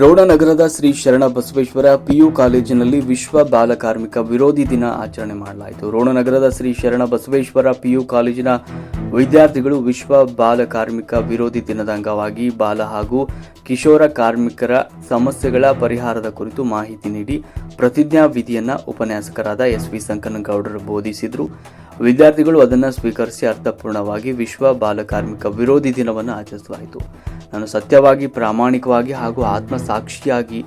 ರೋಣನಗರದ Shri Sharana Basaveshwara PU ಕಾಲೇಜಿನಲ್ಲಿ ವಿಶ್ವ ಬಾಲ ಕಾರ್ಮಿಕ ವಿರೋಧಿ ದಿನ ಆಚರಣೆ ಮಾಡಲಾಯಿತು. ರೋಣನಗರದ ಶ್ರೀ ಶರಣ ಬಸವೇಶ್ವರ ಪಿಯು ಕಾಲೇಜಿನ ವಿದ್ಯಾರ್ಥಿಗಳು ವಿಶ್ವ ಬಾಲ ಕಾರ್ಮಿಕ ವಿರೋಧಿ ದಿನದ ಅಂಗವಾಗಿ ಬಾಲ ಹಾಗೂ ಕಿಶೋರ ಕಾರ್ಮಿಕರ ಸಮಸ್ಯೆಗಳ ಪರಿಹಾರದ ಕುರಿತು ಮಾಹಿತಿ ನೀಡಿ ಪ್ರತಿಜ್ಞಾ ವಿಧಿಯನ್ನ ಉಪನ್ಯಾಸಕರಾದ ಎಸ್ ವಿ ಸಂಕನಗೌಡರು ಬೋಧಿಸಿದರು. ವಿದ್ಯಾರ್ಥಿಗಳು ಅದನ್ನು ಸ್ವೀಕರಿಸಿ ಅರ್ಥಪೂರ್ಣವಾಗಿ ವಿಶ್ವ ಬಾಲ ಕಾರ್ಮಿಕ ವಿರೋಧಿ ದಿನವನ್ನು ಆಚರಿಸಲಾಯಿತು. ನಾನು ಸತ್ಯವಾಗಿ, ಪ್ರಾಮಾಣಿಕವಾಗಿ ಹಾಗೂ ಆತ್ಮಸಾಕ್ಷಿಯಾಗಿ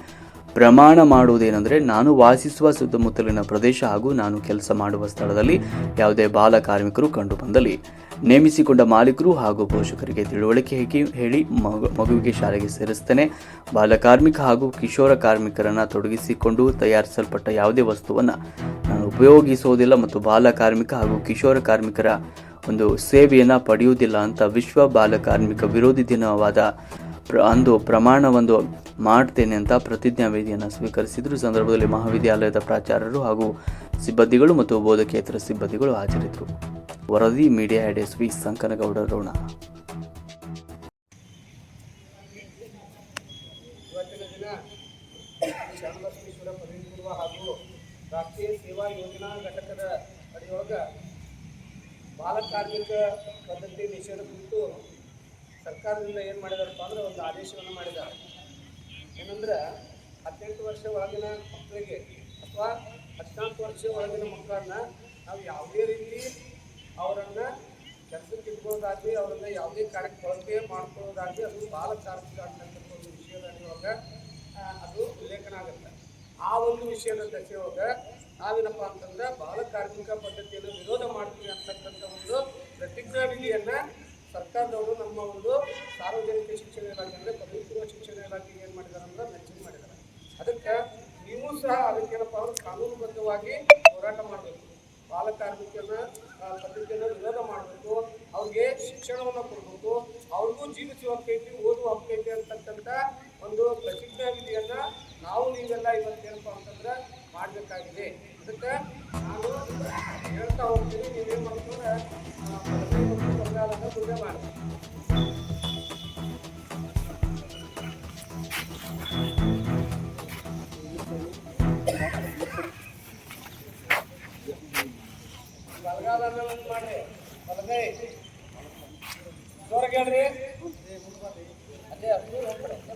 ಪ್ರಮಾಣ ಮಾಡುವುದೇನೆಂದರೆ ನಾನು ವಾಸಿಸುವ ಸುತ್ತಮುತ್ತಲಿನ ಪ್ರದೇಶ ಹಾಗೂ ನಾನು ಕೆಲಸ ಮಾಡುವ ಸ್ಥಳದಲ್ಲಿ ಯಾವುದೇ ಬಾಲ ಕಾರ್ಮಿಕರು ಕಂಡುಬಂದಲ್ಲಿ ನೇಮಿಸಿಕೊಂಡ ಮಾಲೀಕರು ಹಾಗೂ ಪೋಷಕರಿಗೆ ತಿಳುವಳಿಕೆ ಹೇಗೆ- ಹೇಳಿ ಮಗು, ಮಗುವಿಗೆ ಶಾಲೆಗೆ ಸೇರಿಸ್ತೇನೆ. ಬಾಲ ಕಾರ್ಮಿಕ ಹಾಗೂ ಕಿಶೋರ ಕಾರ್ಮಿಕರನ್ನು ತೊಡಗಿಸಿಕೊಂಡು ತಯಾರಿಸಲ್ಪಟ್ಟ ಯಾವುದೇ ವಸ್ತುವನ್ನು ನಾನು ಉಪಯೋಗಿಸುವುದಿಲ್ಲ ಮತ್ತು ಬಾಲ ಕಾರ್ಮಿಕ ಹಾಗೂ ಕಿಶೋರ ಕಾರ್ಮಿಕರ ಒಂದು ಸೇವೆಯನ್ನು ಪಡೆಯುವುದಿಲ್ಲ ಅಂತ ವಿಶ್ವ ಬಾಲ ಕಾರ್ಮಿಕ ವಿರೋಧಿ ದಿನವಾದ ಪ್ರ- ಅಂದು ಪ್ರಮಾಣವೊಂದು ಮಾಡ್ತೇನೆ ಅಂತ ಪ್ರತಿಜ್ಞಾ ವೇದಿಯನ್ನು ಸ್ವೀಕರಿಸಿದ್ರು. ಸಂದರ್ಭದಲ್ಲಿ ಮಹಾವಿದ್ಯಾಲಯದ ಪ್ರಾಚಾರ್ಯರು ಹಾಗೂ ಸಿಬ್ಬಂದಿಗಳು ಮತ್ತು ಬೋಧಕೇತರ ಸಿಬ್ಬಂದಿಗಳು ಹಾಜರಿದ್ದರು. ವರದಿ, ಮೀಡಿಯಾ ಎಡ್ ಎಸ್ ವಿ ಸಂಕನಗೌಡರೋಣ ಸೇವಾ ಯೋಜನಾ ಘಟಕದ ಬಾಲ ಕಾರ್ಮಿಕ ಪದ್ಧತಿ ನಿಷೇಧ ಕುರಿತು ಸರ್ಕಾರದಿಂದ ಏನು ಮಾಡಿದಾರಪ್ಪ ಅಂದ್ರೆ ಒಂದು ಆದೇಶವನ್ನು ಮಾಡಿದ್ದಾರೆ. ಏನಂದ್ರೆ ಹದಿನೆಂಟು ವರ್ಷ ಒಳಗಿನ ಮಕ್ಕಳಿಗೆ ಅಥವಾ ಹದಿನಾಲ್ಕು ವರ್ಷ ಒಳಗಿನ ಮಕ್ಕಳನ್ನ ನಾವು ಯಾವುದೇ ರೀತಿ ಅವರನ್ನು ಕೆಲಸಕ್ಕೆ ಇಟ್ಕೊಳ್ಳೋದಾಗಲಿ ಅವರನ್ನ ಯಾವುದೇ ಕಾರ್ಯಕ್ಕೆ ಬಳಕೆ ಮಾಡ್ಕೊಳ್ಳೋದಾಗಲಿ, ಅದು ಬಾಲ ಕಾರ್ಮಿಕ ಅಂತಕ್ಕಂಥ ಒಂದು ವಿಷಯದ ಅದು ಉಲ್ಲೇಖನ ಆಗುತ್ತೆ. ಆ ಒಂದು ವಿಷಯನ ದಶೆಯೊಳಗೆ ನಾವೇನಪ್ಪ ಅಂತಂದ್ರೆ ಬಾಲ ಕಾರ್ಮಿಕ ಪದ್ಧತಿಯನ್ನು ವಿರೋಧ ಮಾಡ್ತೀವಿ ಅಂತಕ್ಕಂಥ ಒಂದು ಪ್ರತಿಜ್ಞಾ ವಿಧಿಯನ್ನ ಸರ್ಕಾರದವರು ನಮ್ಮ ಒಂದು ಸಾರ್ವಜನಿಕ ಶಿಕ್ಷಣ ಇಲಾಖೆ ಅಂದರೆ ಪದವಿ ಪೂರ್ವ ಶಿಕ್ಷಣ ಇಲಾಖೆಗೆ ಏನು ಮಾಡಿದ್ದಾರೆ ಅಂದ್ರೆ ಮೆನ್ಷನ್ ಮಾಡಿದ್ದಾರೆ ಅದಕ್ಕೆ ನೀವು ಸಹ ಅದಕ್ಕೇನಪ್ಪ ಅವರು ಕಾನೂನುಬದ್ಧವಾಗಿ ಹೋರಾಟ ಮಾಡಬೇಕು. ಬಾಲ ಕಾರ್ಮಿಕನ ಪದ್ಧತಿಯನ್ನು ವಿರೋಧ ಮಾಡಬೇಕು. ಅವ್ರಿಗೆ ಶಿಕ್ಷಣವನ್ನು ಕೊಡಬೇಕು. ಬೇಕಾಗಿದೆ ಅದಕ್ಕೆ ನಾವು ಹೇಳ್ತಾ ಹೋಗ್ತೀವಿ ನೀವೇ ಮಾಡ್ಕೊಂಡು ಬಂಗಾಲದ ಪೂಜೆ ಮಾಡ್ತೀವಿ ಬಲಗಾಲ ಮಾಡ್ರಿ ಬಲಗೈ ಜೋರಾಗಿ ಹೇಳ್ರಿ ಅದೇ ಅದು